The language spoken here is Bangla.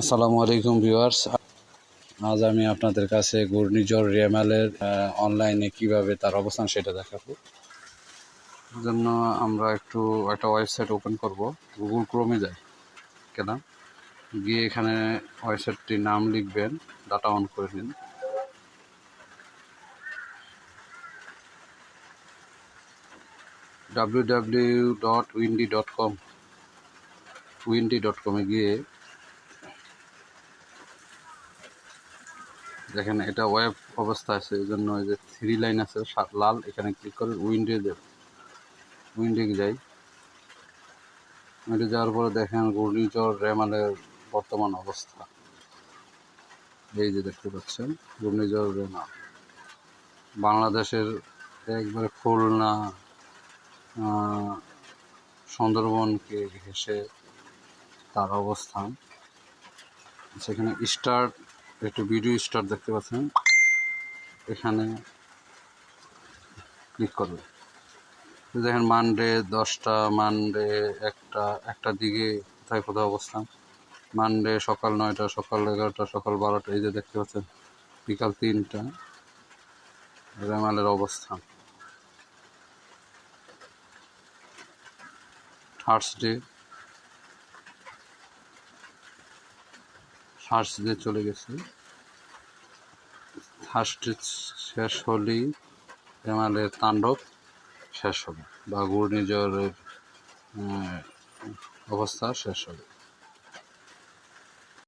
আসসালামু আলাইকুম ভিউয়ার্স। আজ আমি আপনাদের কাছে ঘূর্ণিঝড় রিয়ামালের অনলাইনে কীভাবে তার অবস্থান সেটা দেখাবো। জন্য আমরা একটু একটা ওয়েবসাইট ওপেন করব গুগল ক্রোমে যাই। কেন। গিয়ে এখানে ওয়েবসাইটটির নাম লিখবেন ডাটা অন করে নিন। W W dot Windy dot com Windy dot কমে গিয়ে দেখেন এটা ওয়েব অবস্থা আছে, এই জন্য যে থ্রি লাইন আছে লাল, এখানে ক্লিক করে উইন্ডে উইন্ডে যাই। উইন্ডে যাওয়ার পরে দেখেন ঘূর্ণিঝড়, রেমালের বর্তমান অবস্থা। এই যে দেখতে পাচ্ছেন, ঘূর্ণিঝড়, রেমাল। বাংলাদেশের একবারে খুলনা সুন্দরবনকে ঘেঁষে তার অবস্থান। সেখানে স্টার, একটু ভিডিও স্টার্ট দেখতে পাচ্ছেন। এখানে ক্লিক করবে। দেখেন মানডে দশটা, মানডে একটা একটা দিকে কোথায় কোথায় অবস্থান। মানডে সকাল নয়টা, সকাল এগারোটা, সকাল বারোটা, এই যে দেখতে পাচ্ছেন। বিকাল তিনটা, রেমালের অবস্থান। থার্সডে ডে চলে গেছে। থার্সডে শেষ হলেই রেমালের তাণ্ডব শেষ হবে বা ঘূর্ণিঝড়ের অবস্থা শেষ হবে।